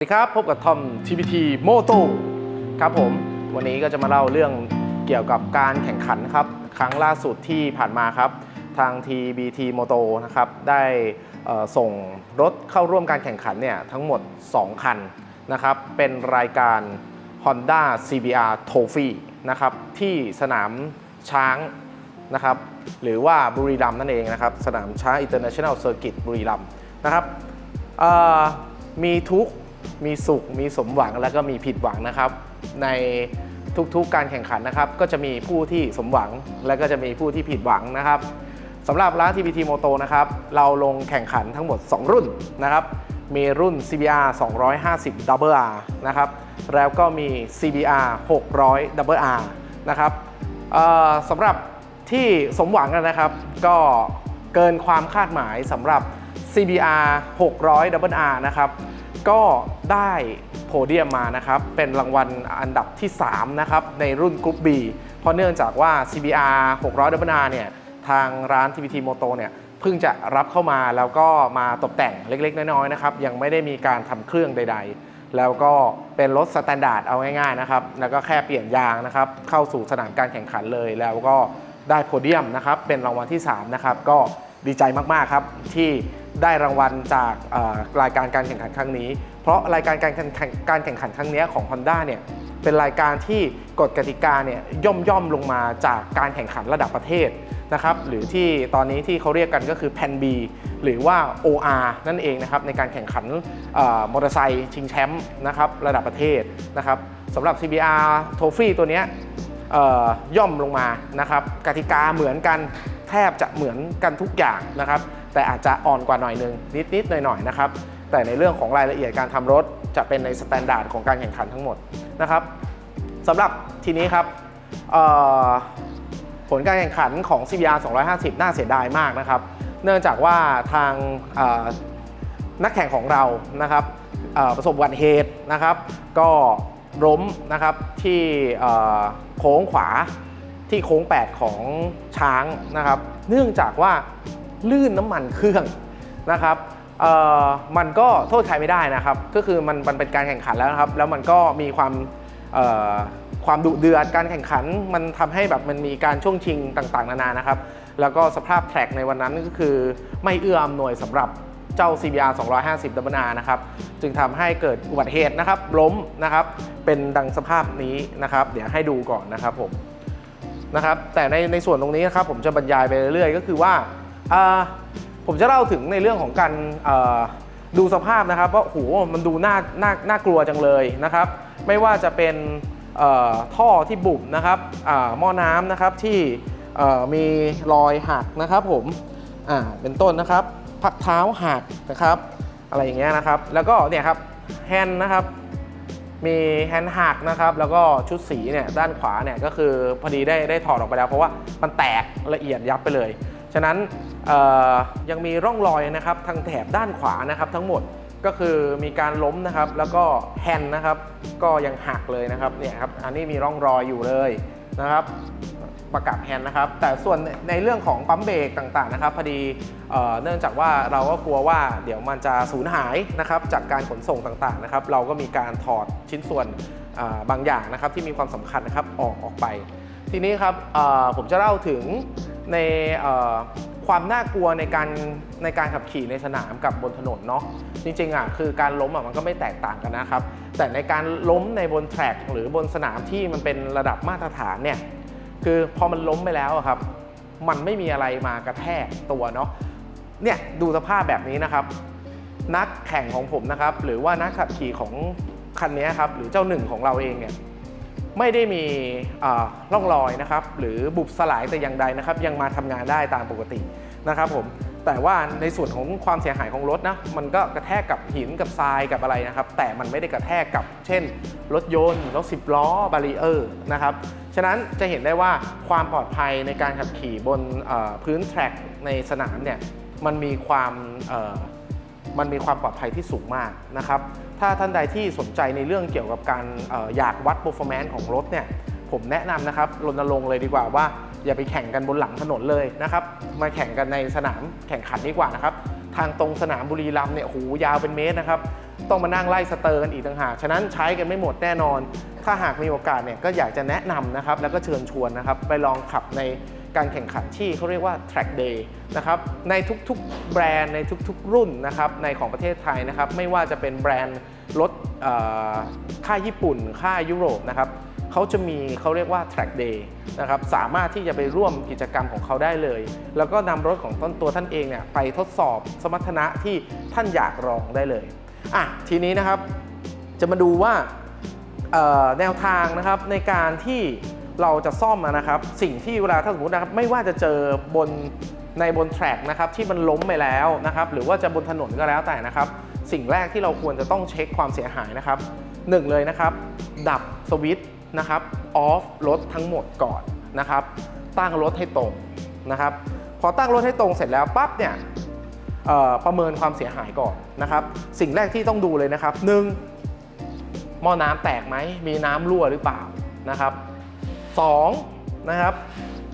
สวัสดีครับ พบกับทอม TPT Moto ครับผม วันนี้ก็จะมาเล่าเรื่องเกี่ยวกับการแข่งขันครับ ครั้งล่าสุดที่ผ่านมาครับ ทาง TBT Moto นะครับ ได้ส่งรถเข้าร่วมการแข่งขันเนี่ยทั้งหมด 2 คันนะครับ เป็นรายการ Honda CBR Trophy นะครับ ที่สนามช้างนะครับ หรือว่าบุรีรัมย์นั่นเองนะครับ สนามช้าง International Circuit บุรีรัมย์นะครับมีทุก มีสุข มีสมหวังแล้วก็มีผิดหวังนะครับ ในทุกๆการแข่งขันนะครับ ก็จะมีผู้ที่สมหวังและก็จะมีผู้ที่ผิดหวังนะครับสำหรับร้าน TPT Moto นะครับ เราลงแข่งขันทั้งหมด 2 รุ่นนะครับ มีรุ่น CBR 250 Double R นะครับ แล้วก็มี CBR 600 Double R นะครับสำหรับที่สมหวังนะครับ ก็เกินความคาดหมายสำหรับ CBR 600 Double R นะครับ ก็ได้โพเดียมมานะครับ เป็นรางวัลอันดับที่ 3 นะครับ ในรุ่นกรุ๊ป B เพราะเนื่องจากว่า CBR 600 Double R เนี่ย ทางร้าน TPT Moto เนี่ยเพิ่งจะรับเข้ามาแล้วก็มาตกแต่งเล็ก ๆ น้อยๆนะครับ ยังไม่ได้มีการทำเครื่องใด ๆ แล้วก็เป็นรถสแตนดาร์ดเอาง่ายๆนะครับ แล้วก็แค่เปลี่ยนยางนะครับ เข้าสู่สนามการแข่งขันเลย แล้วก็ได้โพเดียมนะครับ เป็นรางวัลที่ 3 นะครับ ก็ ดีใจมาก ๆ ครับ ที่ได้รางวัลจากรายการการแข่งขันครั้งนี้ เพราะรายการการแข่งขันการแข่งขันครั้งนี้ของ Honda เนี่ยเป็นรายการที่กฎกติกาเนี่ยย่อมย่อมลงมาจากการแข่งขันระดับประเทศนะครับหรือที่ตอนนี้ที่เขาเรียกกันก็คือ Pan B หรือว่า OR นั่นเองนะครับในการแข่งขันมอเตอร์ไซค์ชิงแชมป์นะครับระดับประเทศนะครับสำหรับ CBR Trophy ตัวเนี้ยย่อมลงมานะครับกติกาเหมือนกัน แทบจะเหมือนกันทุกอย่างนะครับ แต่อาจจะอ่อนกว่าหน่อยนึงนิดๆหน่อยๆนะครับ แต่ในเรื่องของรายละเอียดการทำรถจะเป็นในสแตนดาร์ดของการแข่งขันทั้งหมดนะครับสำหรับทีนี้ครับผลการแข่งขันของ CBR 250 น่าเสียดายมากนะครับ เนื่องจากว่าทางนักแข่งของเรานะครับประสบอุบัติเหตุนะครับ ก็ล้มนะครับที่โค้งขวา ที่โค้ง 8 ของช้างนะครับ เนื่องจากว่าลื่นน้ำมันเครื่องนะครับมันก็โทษใครไม่ได้นะครับ ก็คือมันมันเป็นการแข่งขันแล้วนะครับ แล้วมันก็มีความความดุเดือดการแข่งขัน มันทำให้แบบมันมีการช่วงชิงต่างๆ นานานะครับ แล้วก็สภาพแทร็กในวันนั้นก็คือไม่เอื้ออำนวยสำหรับเจ้า CBR 250ดับเบิลอานะครับ จึงทำให้เกิดอุบัติเหตุนะครับ ล้มนะครับ เป็นดังสภาพนี้นะครับ เดี๋ยวให้ดูก่อนนะครับผม นะครับแต่ในในส่วนตรงนี้นะครับผมจะบรรยายไปเรื่อยๆ ก็คือว่าผมจะเล่าถึงในเรื่องของการดูสภาพนะครับว่าโหมันดูน่าน่าน่ากลัวจังเลยนะครับ ไม่ว่าจะเป็นท่อที่บุบนะครับหม้อน้ำนะครับที่มีรอยหักนะครับผมเป็นต้นนะครับ พักเท้าหักนะครับ อะไรอย่างเงี้ยนะครับ แล้วก็เนี่ยครับแฮนด์นะครับ มีแฮนด์หักนะครับแล้วก็ชุดสีเนี่ยด้านขวาเนี่ยก็คือพอดีได้ได้ถอดออกไปแล้ว เพราะว่ามันแตกละเอียดยับไปเลย ฉะนั้นยังมีร่องรอยนะครับทางแถบด้านขวานะครับทั้งหมดก็คือมีการล้มนะครับแล้วก็แฮนด์นะครับก็ยังหักเลยนะครับเนี่ยครับอันนี้มีร่องรอยอยู่เลยนะครับ ประกับแฮนด์นะครับ แต่ส่วนในเรื่องของปั๊มเบรกต่างๆนะครับพอดีเนื่องจากว่าเราก็กลัวว่าเดี๋ยวมันจะสูญหายนะครับจากการขนส่งต่างๆนะครับ เราก็มีการถอดชิ้นส่วนบางอย่างนะครับที่มีความสำคัญนะครับออกออกไป ทีนี้ครับผมจะเล่าถึงในความน่ากลัวในการในการขับขี่ในสนามกับบนถนนเนาะจริงๆอะคือการล้มอะมันก็ไม่แตกต่างกันนะครับ แต่ในการล้มในบนแทร็กหรือบนสนามที่มันเป็นระดับมาตรฐานเนี่ย คือพอมันล้มไปแล้วครับ มันไม่มีอะไรมากระแทกตัวเนาะเนี่ยดูสภาพแบบนี้นะครับ นักแข่งของผมนะครับ หรือว่านักขับขี่ของคันนี้ครับหรือเจ้าหนึ่งของเราเองเนี่ยไม่ได้มีอ่าร่องรอยนะครับ หรือบุบสลายแต่อย่างใดนะครับ ยังมาทำงานได้ตามปกตินะครับผม แต่ว่าในส่วนของความเสียหายของรถนะมันก็กระแทกกับหินกับทรายกับอะไรนะครับ แต่มันไม่ได้กระแทกกับ เช่น รถยนต์รถสิบล้อบารีเออร์นะครับฉะนั้นจะเห็นได้ว่าความปลอดภัยในการขับขี่บนพื้นแทร็กในสนามเนี่ยมันมีความมันมีความปลอดภัยที่สูงมากนะครับ ถ้าท่านใดที่สนใจในเรื่องเกี่ยวกับการอออยากวัด performance ของรถเนี่ย ผมแนะนำนะครับรณรงค์เลยดีกว่าว่า อย่าไปแข่งกันบนหลังถนนเลยนะครับ มาแข่งกันในสนามแข่งขันดีกว่านะครับ ทางตรงสนามบุรีรัมย์เนี่ยโหยาวเป็นเมตรนะครับ ต้องมานั่งไล่สเตอร์กันอีกต่างหากฉะนั้นใช้กันไม่หมดแน่นอน ถ้าหากมีโอกาสเนี่ยก็อยากจะแนะนำนะครับ แล้วก็เชิญชวนนะครับ ไปลองขับในการแข่งขันที่เขาเรียกว่า track day นะครับ ในทุกๆแบรนด์ในทุกๆ รุ่นนะครับในของประเทศไทยนะครับ ไม่ว่าจะเป็นแบรนด์รถค่ายญี่ปุ่นค่ายยุโรปนะครับ เขาจะมีเขาเรียกว่า track day นะครับสามารถที่จะไปร่วมกิจกรรมของเขาได้เลย แล้วก็นำรถของต้นตัวท่านเองเนี่ยไปทดสอบสมรรถนะที่ท่านอยากลองได้เลยอะทีนี้นะครับจะมาดูว่าแนวทางนะครับในการที่เราจะซ่อมนะครับ สิ่งที่เวลาถ้าสมมตินะครับไม่ว่าจะเจอบนในบนแทร็กนะครับที่มันล้มไปแล้วนะครับ หรือว่าจะบนถนนก็แล้วแต่นะครับ สิ่งแรกที่เราควรจะต้องเช็คความเสียหายนะครับหนึ่งเลยนะครับ ดับสวิตช์ นะครับออฟรถทั้งหมดก่อนนะครับ ตั้งรถให้ตรงนะครับ พอตั้งรถให้ตรงเสร็จแล้วปั๊บเนี่ยประเมินความเสียหายก่อนนะครับ สิ่งแรกที่ต้องดูเลยนะครับหนึ่งหม้อน้ำแตกไหมมีน้ำรั่วหรือเปล่านะครับสองนะครับ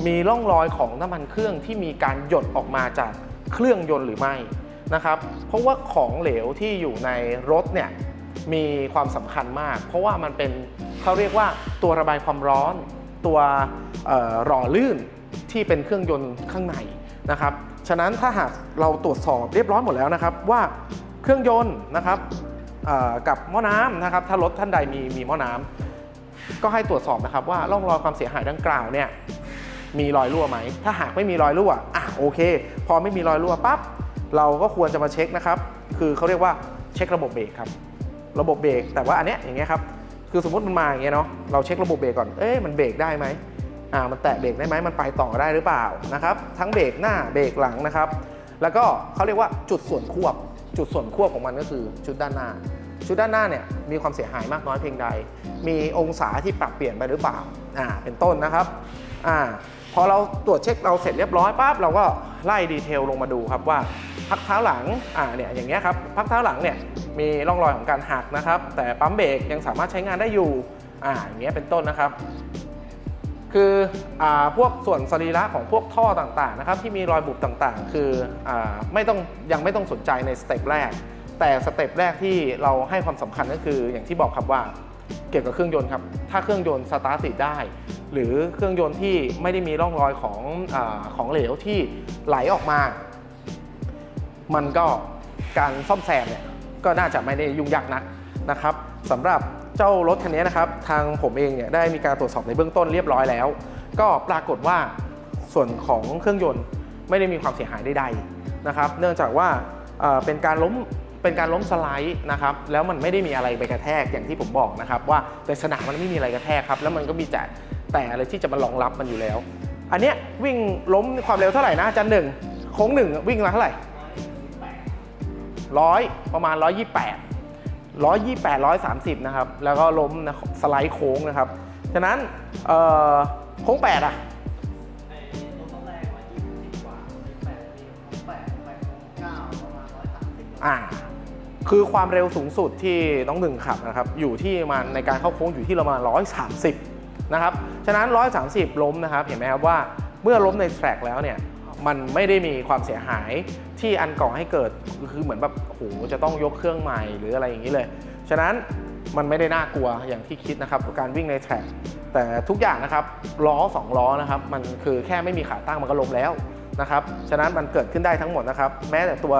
มีร่องรอยของน้ำมันเครื่องที่มีการหยดออกมาจากเครื่องยนต์หรือไม่นะครับ เพราะว่าของเหลวที่อยู่ในรถเนี่ยมีความสำคัญมาก เพราะว่ามันเป็น เขาเรียกว่าตัวระบายความร้อน ตัวหล่อลื่นที่เป็นเครื่องยนต์ข้างในนะครับ ฉะนั้นถ้าหากเราตรวจสอบเรียบร้อยหมดแล้วนะครับ ว่าเครื่องยนต์นะครับกับหม้อน้ำนะครับ ถ้ารถท่านใดมีมีหม้อน้ำก็ให้ตรวจสอบนะครับว่าร่องรอยความเสียหายดังกล่าวเนี่ยมีรอยรั่วไหม ถ้าหากไม่มีรอยรั่วอะโอเค พอไม่มีรอยรั่วปั๊บเราก็ควรจะมาเช็คนะครับ คือเขาเรียกว่าเช็คระบบเบรกครับ ระบบเบรกแต่ว่าอันเนี้ยอย่างเงี้ยครับ คือสมมติมันมาอย่างเงี้ยเนาะเราเช็คระบบเบรกก่อนเอ๊ะมันเบรกได้ไหมอ่ามันแตะเบรกได้ไหมมันไปต่อได้หรือเปล่านะครับทั้งเบรกหน้าเบรกหลังนะครับ แล้วก็เขาเรียกว่าจุดส่วนควบ จุดส่วนควบของมันก็คือชุดด้านหน้า ชุดด้านหน้าเนี่ยมีความเสียหายมากน้อยเพียงใด มีองศาที่ปรับเปลี่ยนไปหรือเปล่าอ่าเป็นต้นนะครับอ่า พอเราตรวจเช็คเราเสร็จเรียบร้อยปั๊บเราก็ไล่ดีเทลลงมาดูครับว่าพักเท้าหลังอ่าเนี่ยอย่างเงี้ยครับพักเท้าหลังเนี่ยมีร่องรอยของการหักนะครับ แต่ปั๊มเบรกยังสามารถใช้งานได้อยู่อ่าอย่างเงี้ยเป็นต้นนะครับ คืออ่าพวกส่วนสรีระของพวกท่อต่างๆนะครับที่มีรอยบุบต่างๆ คืออ่าไม่ต้องยังไม่ต้องสนใจในสเต็ปแรก แต่สเต็ปแรกที่เราให้ความสำคัญก็คืออย่างที่บอกครับว่า เกี่ยวกับเครื่องยนต์ครับ ถ้าเครื่องยนต์สตาร์ทติดได้ หรือเครื่องยนต์ที่ไม่ได้มีร่องรอยของอของเหลวที่ไหลออกมา มันก็การซ่อมแซมเนี่ยก็น่าจะไม่ได้ยุ่งยากนักนะครับสำหรับเจ้ารถคันนี้นะครับทางผมเองเนี่ยได้มีการตรวจสอบในเบื้องต้นเรียบร้อยแล้ว ก็ปรากฏว่าส่วนของเครื่องยนต์ไม่ได้มีความเสียหายใดๆนะครับ เนื่องจากว่าเป็นการล้ม เป็นการล้มสไลด์นะครับแล้วมันไม่ได้มีอะไรไปกระแทกอย่างที่ผมบอกนะครับว่าในสนามมันไม่มีอะไรกระแทกครับแล้วมันก็มีแต่แต่อะไรที่จะมารองรับมันอยู่แล้ว อันเนี้ยวิ่งล้มความเร็วเท่าไหร่นะอาจันหนึ่งโค้งหนึ่งวิ่งมาเท่าไหร่ร้อยประมาณ 128 128 130 นะครับ แล้วก็ล้มนะสไลด์โค้งนะครับ ฉะนั้นเอ่อโค้ง 8 อะไอ้ตัวต้นแรกมา คือความเร็วสูงสุดที่น้องหนึ่งขับนะครับอยู่ที่มันในการเข้าโค้งอยู่ที่ประมาณ 130 นะครับ ฉะนั้น 130 ล้มนะครับ เห็นไหมครับว่าเมื่อล้มในแทร็กแล้วเนี่ยมันไม่ได้มีความเสียหายที่อันก่อให้เกิดคือเหมือนแบบโหจะต้องยกเครื่องใหม่หรืออะไรอย่างนี้เลย ฉะนั้นมันไม่ได้น่ากลัวอย่างที่คิดนะครับการวิ่งในแทร็กแต่ทุกอย่างนะครับล้อสองล้อนะครับมันคือแค่ไม่มีขาตั้งมันก็ล้มแล้วนะครับฉะนั้นมันเกิดขึ้นได้ทั้งหมดนะครับ แม้แต่ตัว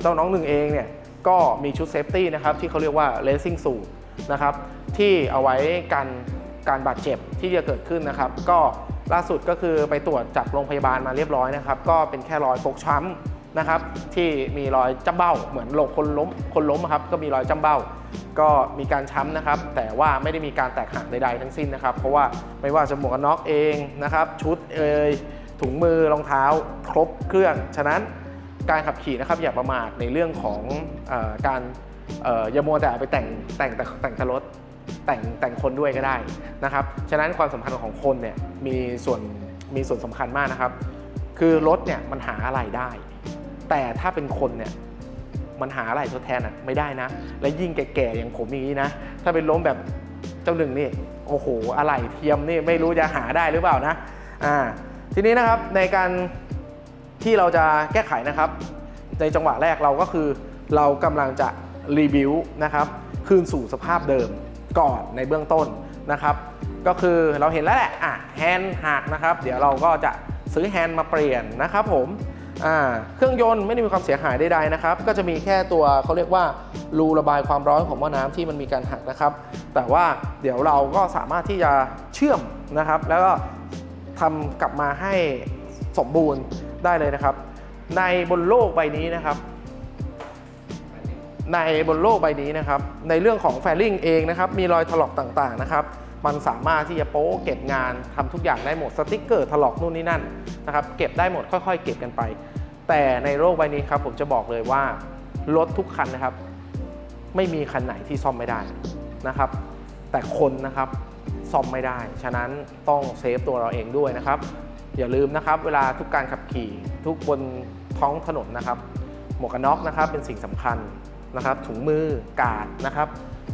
เจ้าน้องหนึ่งเองเนี่ย ก็มีชุดเซฟตี้นะครับที่เขาเรียกว่า racing suit นะครับที่เอาไว้กันการบาดเจ็บที่จะเกิดขึ้นนะครับ ก็ล่าสุดก็คือไปตรวจจากโรงพยาบาลมาเรียบร้อยนะครับ ก็เป็นแค่รอยฟกช้ำนะครับ ที่มีรอยจ้ำเบ้าเหมือนโลกคนล้มคนล้มครับก็มีรอยจ้ำเบ้า ก็มีการช้ำนะครับ แต่ว่าไม่ได้มีการแตกหักใดๆทั้งสิ้นนะครับ เพราะว่าไม่ว่าจะหมวกกันน็อกเองนะครับ ชุดเอยถุงมือรองเท้าครบเครื่องฉะนั้น การขับขี่นะครับอย่าประมาทในเรื่องของออการอย่ามัวแต่ไปแต่งแต่งแต่แต่งแต่รถแต่งแต่งคนด้วยก็ได้นะครับฉะนั้นความสำคัญของคนเนี่ยมีส่วนมีส่วนสำคัญมากนะครับ คือรถเนี่ยมันหาอะไรได้ แต่ถ้าเป็นคนเนี่ยมันหาอะไรทดแทนอะไม่ได้นะ และยิ่งแก่ๆอย่างผมอย่างนี้นะ ถ้าเป็นล้มแบบเจ้าหนึ่งนี่โอ้โหอะไรเทียมนี่ไม่รู้จะหาได้หรือเปล่านะอ่าทีนี้นะครับในการ ที่เราจะแก้ไขนะครับ ในจังหวะแรกเราก็คือ เรากำลังจะรีวิวนะครับคืนสู่สภาพเดิมก่อนในเบื้องต้นนะครับ ก็คือเราเห็นแล้วแหละอะแฮนด์หักนะครับ เดี๋ยวเราก็จะซื้อแฮนด์มาเปลี่ยนนะครับผมอ่าเครื่องยนต์ไม่ได้มีความเสียหายใดๆนะครับ ก็จะมีแค่ตัวเขาเรียกว่ารูระบายความร้อนของหม้อน้ำที่มันมีการหักนะครับ แต่ว่าเดี๋ยวเราก็สามารถที่จะเชื่อมนะครับ แล้วก็ทำกลับมาให้สมบูรณ์ ได้เลยนะครับ ในบนโลกใบนี้นะครับ ในบนโลกใบนี้นะครับ ในเรื่องของแฟลิงเองนะครับ มีรอยถลอกต่างๆนะครับ มันสามารถที่จะโป๊เก็บงานทำทุกอย่างได้หมดสติกเกอร์ถลอกนู่นนี่นั่นนะครับเก็บได้หมดค่อย ๆ เก็บกันไป แต่ในโลกใบนี้ครับผมจะบอกเลยว่ารถทุกคันนะครับ ไม่มีคันไหนที่ซ่อมไม่ได้นะครับ แต่คนนะครับซ่อมไม่ได้ ฉะนั้นต้องเซฟตัวเราเองด้วยนะครับ อย่าลืมนะครับ เวลาทุกการขับขี่ทุกบนท้องถนนนะครับ หมวกกันน็อกนะครับเป็นสิ่งสำคัญนะครับ ถุงมือกาดนะครับ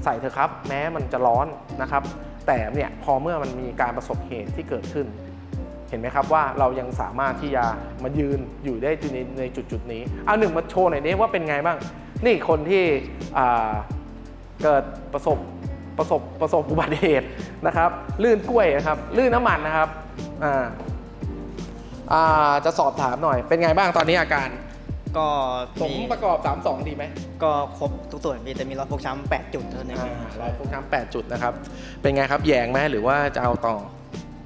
ใส่เถอะครับแม้มันจะร้อนนะครับ แต่เนี่ยพอเมื่อมันมีการประสบเหตุที่เกิดขึ้น เห็นไหมครับว่าเรายังสามารถที่จะมายืนอยู่ได้ในในจุดจุดๆนี้เอาหนึ่งมาโชว์หน่อยนี้ว่าเป็นไงบ้าง นี่คนที่เกิดประสบประสบประสบอุบัติเหตุนะครับ ลื่นกล้วยนะครับ ลื่นน้ำมันนะครับอ่า อ่าจะสอบถามหน่อย เป็นไงบ้างตอนนี้อาการ ก็ผมมีประกอบ 3-2 ดีไหมก็ครบทุกส่วนพี่แต่มีรอยฟกช้ำ8จุดเท่านั้นเองรอยฟกช้ำ8จุดนะครับ เป็นไงครับแยงไหมหรือว่าจะเอาต่อ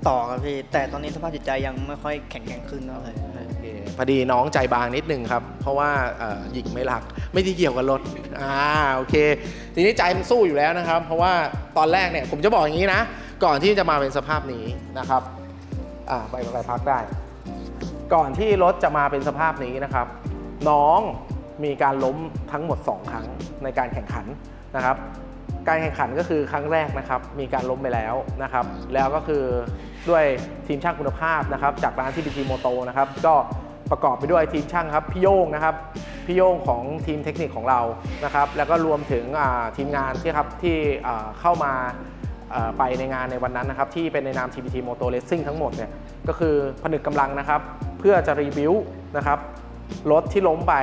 ต่อครับพี่แต่ตอนนี้สภาพจิตใจยังไม่ค่อยแข็งแกร่งขึ้นเท่าไหร่โอเคพอดีน้องใจบางนิดนึงครับ เพราะว่าเอ่อหญิงไม่รักไม่ได้เกี่ยวกับรถอ่าโอเค ทีนี้ใจมันสู้อยู่แล้วนะครับ เพราะว่าตอนแรกเนี่ยผมจะบอกอย่างนี้นะ ก่อนที่จะมาเป็นสภาพนี้นะครับอ่าไปไปพักได้ ก่อนที่รถจะมาเป็นสภาพนี้นะครับ น้องมีการล้มทั้งหมด 2 ครั้งในการแข่งขันนะครับ การแข่งขันก็คือครั้งแรกนะครับ มีการล้มไปแล้วนะครับ แล้วก็คือด้วยทีมช่างคุณภาพนะครับ จากร้านที่บีทีโมโตนะครับ ก็ประกอบไปด้วยทีมช่างครับพี่โย่งนะครับพี่โย่งของทีมเทคนิคของเรานะครับ แล้วก็รวมถึงทีมงานที่ครับที่เข้ามาไปในงานในวันนั้นนะครับ ที่เป็นในนาม TPT Moto Racing ทั้งหมดเนี่ยก็คือผนึกกำลังนะครับ พื่อจะรีวิวนะครับรถที่ล้มไป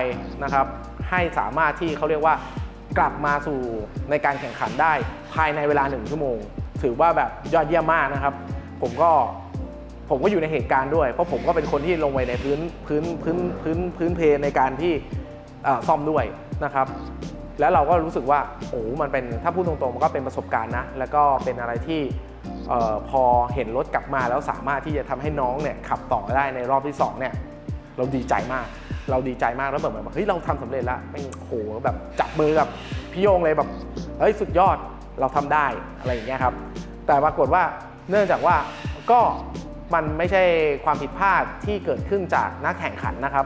นะครับ ให้สามารถที่เขาเรียกว่ากลับมาสู่ในการแข่งขันได้ภายในเวลา 1 ชั่วโมง ถือว่าแบบยอดเยี่ยมมากนะครับ ผมก็ผมก็อยู่ในเหตุการณ์ด้วย เพราะผมก็เป็นคนที่ลงไปในพื้นพื้นพื้นพื้นพื้นเพในการที่ซ่อมด้วยนะครับ แล้วเราก็รู้สึกว่าโอ้มันเป็นถ้าพูดตรงๆมันก็เป็นประสบการณ์นะ แล้วก็เป็นอะไรที่ ออพอเห็นรถกลับมาแล้วสามารถที่จะทำให้น้องเนี่ยขับต่อได้ในรอบที่สองเนี่ยเราดีใจมาก เราดีใจมากแล้วแบบแบบเฮ้ยเราทำสำเร็จแล้วไม่งโหแบบจับมือกับพี่โยงเลยแบบเฮ้ยสุดยอดเราทำได้อะไรอย่างเงี้ยครับ แต่ปรากฏว่าเนื่องจากว่าก็มันไม่ใช่ความผิดพลาดที่เกิดขึ้นจากนักแข่งขันนะครับ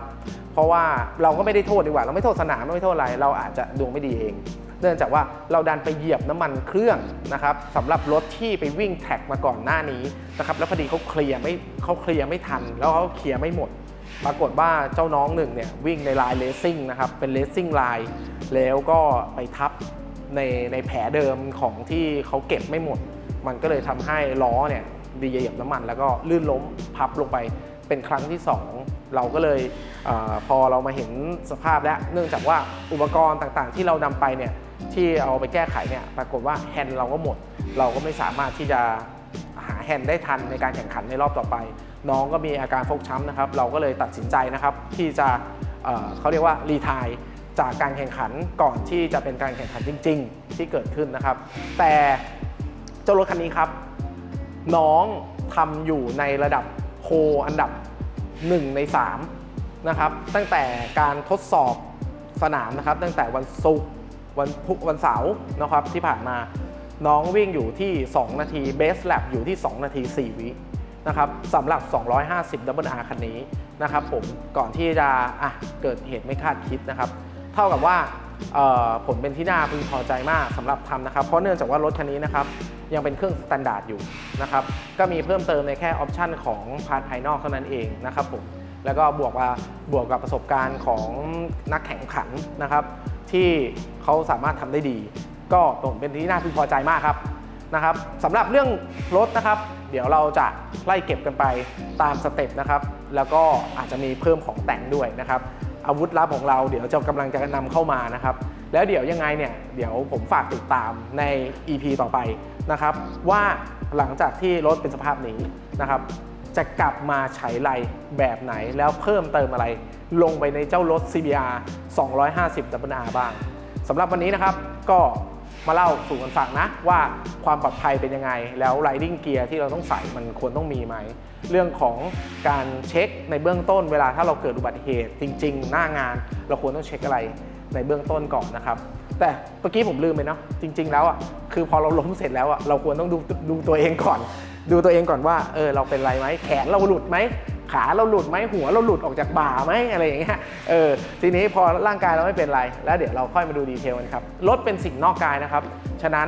เพราะว่าเราก็ไม่ได้โทษดีกว่า เราไม่โทษสนามไม่โทษอะไร เราอาจจะดวงไม่ดีเอง เนื่องจากว่าเราดันไปเหยียบน้ำมันเครื่องนะครับสำหรับรถที่ไปวิ่งแท็กมาก่อนหน้านี้นะครับแล้วพอดีเขาเคลียร์ไม่เขาเคลียร์ไม่ทัน แล้วเขาเคลียร์ไม่หมด ปรากฏว่าเจ้าน้องหนึ่งเนี่ยวิ่งในลายเลสซิ่งนะครับเป็นเลสซิ่งลายแล้วก็ไปทับในในแผลเดิมของที่เขาเก็บไม่หมด มันก็เลยทำให้ล้อเนี่ยดีเหยียบน้ำมัน แล้วก็ลื่นล้มพับลงไป เป็นครั้งที่ 2 เราก็เลยอพอเรามาเห็นสภาพแล้ว เนื่องจากว่าอุปกรณ์ต่างๆ ที่เรานำไปเนี่ยที่เอาไปแก้ไขเนี่ยปรากฏว่าแฮนด์เราก็หมด เราก็ไม่สามารถที่จะหาแฮนด์ได้ทันในการแข่งขันในรอบต่อไป น้องก็มีอาการฟกช้ำนะครับ เราก็เลยตัดสินใจนะครับที่จะเเขาเรียกว่ารีทายจากการแข่งขันก่อนที่จะเป็นการแข่งขันจริง ๆ ที่เกิดขึ้นนะครับ แต่เจ้ารถคันนี้ครับ น้องทำอยู่ในระดับ โคอันดับ 1 ใน 3 นะครับ ตั้งแต่การทดสอบสนามนะครับ ตั้งแต่วันศุกร์วันพุธวันเสาร์นะครับที่ผ่านมาน้องวิ่งอยู่ที่ 2 นาทีเบสแล p อยู่ที่ 2 นาที 4 วินะครับสำหรับ 250 Double R คันนี้นะครับผมก่อนที่จะอะเกิดเหตุไม่คาดคิดนะครับ เท่ากับว่า ผลเป็นที่น่าพึงพอใจมากสำหรับทำนะครับ เพราะเนื่องจากว่ารถคันนี้นะครับยังเป็นเครื่องสแตนดาร์ดอยู่นะครับก็มีเพิ่มเติมในแค่ออปชันของพาร์ทภายนอกเท่านั้นเองนะครับผมแล้วก็บวกว่าบวกกับประสบการณ์ของนักแข่งขันนะครับ ที่เขาสามารถทำได้ดี ก็ผมเป็นที่น่าพึงพอใจมากครับนะครับสำหรับเรื่องรถนะครับ เดี๋ยวเราจะไล่เก็บกันไปตามสเต็ปนะครับ แล้วก็อาจจะมีเพิ่มของแต่งด้วยนะครับ อาวุธลับของเราเดี๋ยวจะกำลังจะนำเข้ามานะครับ แล้วเดี๋ยวยังไงเนี่ยเดี๋ยวผมฝากติดตามใน EP ต่อไปนะครับ ว่าหลังจากที่รถเป็นสภาพนี้นะครับ จะกลับมาใช้ไรแบบไหนแล้วเพิ่มเติมอะไร ลงไปในเจ้ารถ CBR 250 WR บ้างสำหรับวันนี้นะครับก็ มาเล่าสู่กันฟังนะว่าความปลอดภัยเป็นยังไง แล้ว Riding Gear ที่เราต้องใส่มันควรต้องมีไหม เรื่องของการเช็คในเบื้องต้นเวลาถ้าเราเกิดอุบัติเหตุจริง ๆ หน้างาน เราควรต้องเช็คอะไรในเบื้องต้นก่อนนะครับ แต่เมื่อกี้ผมลืมไปเนาะจริง ๆ แล้วอะคือพอเราล้มเสร็จแล้วอะเราควรต้องดูดูตัวเองก่อน ดูตัวเองก่อนว่าเออเราเป็นไรไหมแขนเราหลุดไหม ขาเราหลุดไหมหัวเราหลุดออกจากบ่าไหมอะไรอย่างเงี้ยเออทีนี้พอร่างกายเราไม่เป็นไร แล้วเดี๋ยวเราค่อยมาดูดีเทลกันครับรถเป็นสิ่งนอกกายนะครับ ฉะนั้น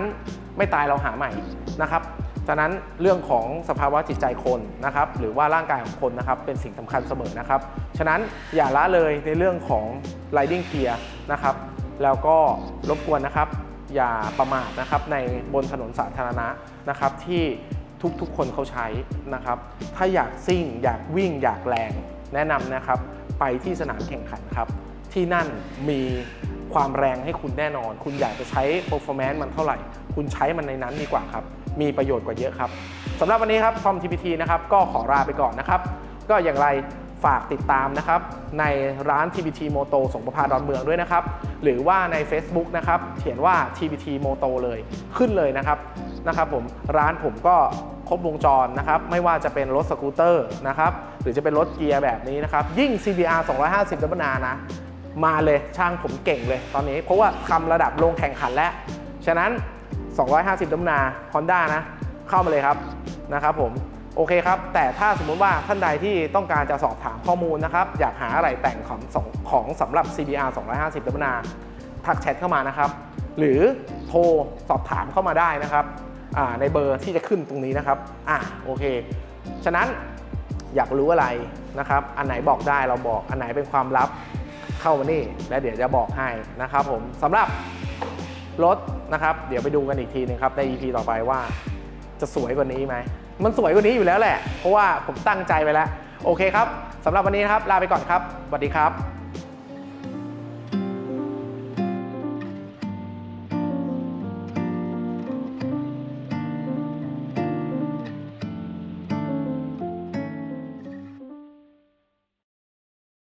ไม่ตายเราหาใหม่นะครับฉะนั้นเรื่องของสภาวะจิตใจคนนะครับหรือว่าร่างกายของคนนะครับเป็นสิ่งสำคัญเสมอนะครับ ฉะนั้นอย่าละเลยในเรื่องของ riding gear นะครับแล้วก็รบกวนนะครับ อย่าประมาทนะครับในบนถนนสาธารณะนะครับที่ ทุกๆ คนเขาใช้นะครับ ถ้าอยากซิ่ง อยากวิ่งอยากแรงแนะนำนะครับ ไปที่สนามแข่งขันครับ ที่นั่นมีความแรงให้คุณแน่นอน คุณอยากจะใช้ performance มันเท่าไหร่ คุณใช้มันในนั้นดีกว่าครับ มีประโยชน์กว่าเยอะครับสำหรับวันนี้ครับ From TPT นะครับก็ขอลาไปก่อนนะครับ ก็อย่างไรฝากติดตามนะครับ ในร้าน TPT Moto สงประพาดอนเมืองด้วยนะครับ หรือว่าใน Facebook นะครับเขียนว่า TPT Moto เลยขึ้นเลยนะครับ นะครับผมร้านผมก็ครบวงจรนะครับไม่ว่าจะเป็นรถสกูตเตอร์นะครับหรือจะเป็นรถเกียร์แบบนี้นะครับยิ่ง CBR 250 w นะมาเลยช่างผมเก่งเลยตอนนี้ เพราะว่าทำระดับลงแข่งขันแล้ว ฉะนั้น 250น้ำนา Honda นะ เข้ามาเลยครับนะครับผมโอเคครับ แต่ถ้าสมมุติว่าท่านใดที่ต้องการจะสอบถามข้อมูลนะครับ อยากหาอะไรแต่งของของสำหรับ CBR 250น้ำนาทักแชทเข้ามานะครับ หรือโทรสอบถามเข้ามาได้นะครับ ในเบอร์ที่จะขึ้นตรงนี้นะครับอะโอเค ฉะนั้นอยากรู้อะไรนะครับ อันไหนบอกได้เราบอก อันไหนเป็นความลับเข้ามานี่ แล้วเดี๋ยวจะบอกให้นะครับผมสำหรับรถนะครับ เดี๋ยวไปดูกันอีกทีหนึงครับใน EP ต่อไปว่าจะสวยกว่านี้ไหม มันสวยกว่านี้อยู่แล้วแหละ เพราะว่าผมตั้งใจไปแล้ว โอเคครับสำหรับวันนี้นะครับ ลาไปก่อนครับสวัสดีครับ